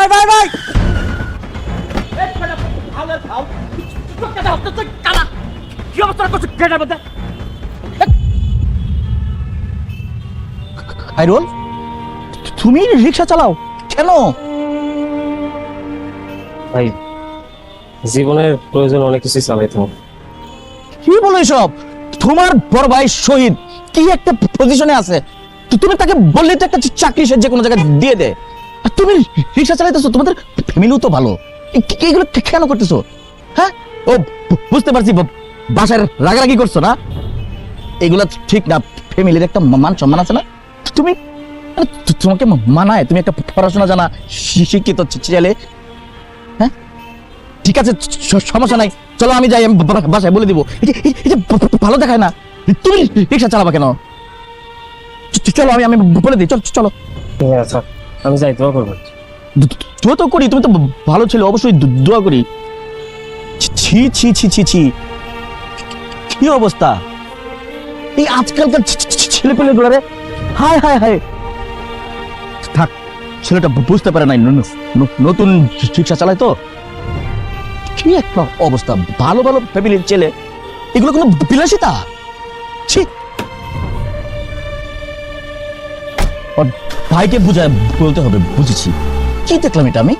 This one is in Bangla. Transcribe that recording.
ভাই ভাই ভাই। কি অবস্থা করছ গেটের মধ্যে? খাইরুল তুমি রিক্সা চালাও কেন? ভাই জীবনের প্রয়োজন অনেক কিছু চালাইতে হবে। কি বলো এসব? তোমার বড় ভাই শহীদ কি একটা পজিশনে আছে? তো তুমি তাকে বললে তো একটা চাকরি সে যে কোনো জায়গায় দিয়ে দে তুমি রিক্সা চালাইতেছো, তোমাদের ফ্যামিলিও তো ভালো। এগুলো কেন করতেছো? হ্যাঁ? ও বুঝতে পারছি, বা- বাসায় রাগারাগি করছ না? এগুলা ঠিক না ফ্যামিলির একটা মান সম্মান আছে না? তুমি তোমাকে মানায়, তুমি একটা পড়াশোনা জানা শিক্ষিত ছেলে। হ্যাঁ? ঠিক আছে সমস্যা নাই। চলো আমি যাই, আমি বাসায় বলে দিব। ভালো দেখায় না, তুমি রিক্সা চালাবা কেন? চলো আমি আমি বলে দিই, চলো চলো। আচ্ছা আমি যাই, দোয়া করব। দোয়া তো করি, তুমি তো ভালো ছেলে, অবশ্যই দোয়া করি। ছি ছি ছি ছি ছি কি অবস্থা? এই আজকালকার ছেলে পেলে গুলারে হায় হায় হায়। থাক, ছেলেটা বুঝতে পারে নাই নতুন রিক্সা চালায় তো। কি একটা অবস্থা, ভালো ভালো ফ্যামিলির ছেলে। এগুলো কোনো বিলাসিতা? ছি ভাইকে বুঝায় বলতে হবে বুঝেছি। কি দেখলাম এটা আমি?